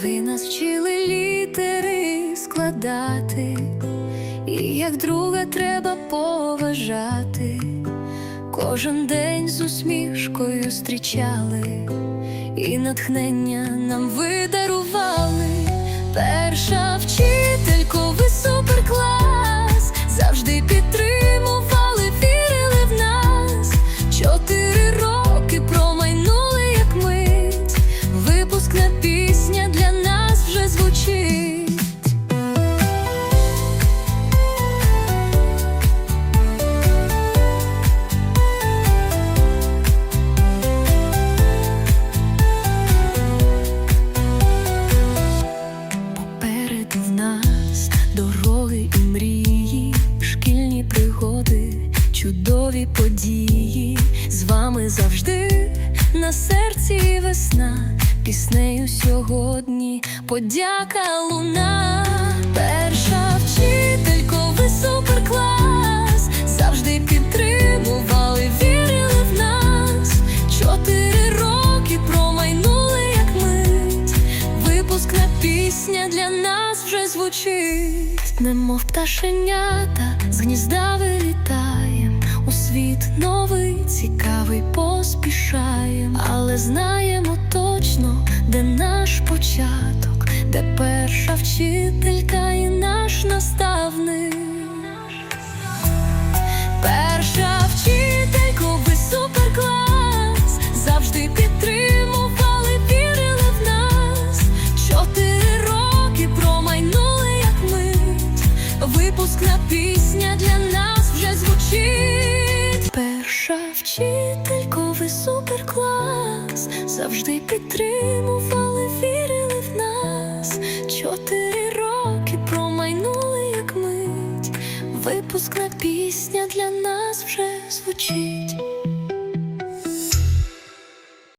Ви нас вчили літери складати, і як друга треба поважати. Кожен день з усмішкою зустрічали, і натхнення нам ви дарували. Перша вчителько, ви суперклас, завжди підтримували, вірили в нас. Чотири роки промайнули, як мить. Випускна пісня для звучить. Попереду нас дороги і мрії, шкільні пригоди, чудові події. З вами завжди на серці весна, піснею сьогодні подяка луна. Перша вчителько, ви суперклас, завжди підтримували, вірили в нас. Чотири роки промайнули, як мить. Випускна пісня для нас вже звучить, немов пташенята з гнізда вилітаєм, у світ новий, цікавий поспішаєм, але знаємо точно, де наш початок, де перша вчителька і наш наставник. Перша вчителько, суперклас, завжди підтримували, вірили в нас. Чотири роки промайнули, як мить. Випускна пісня для нас вже звучить. Перша вчителько, ви суперклас, завжди підтримували, вірили в нас. Чотири роки промайнули, як мить. Випускна пісня для нас вже звучить.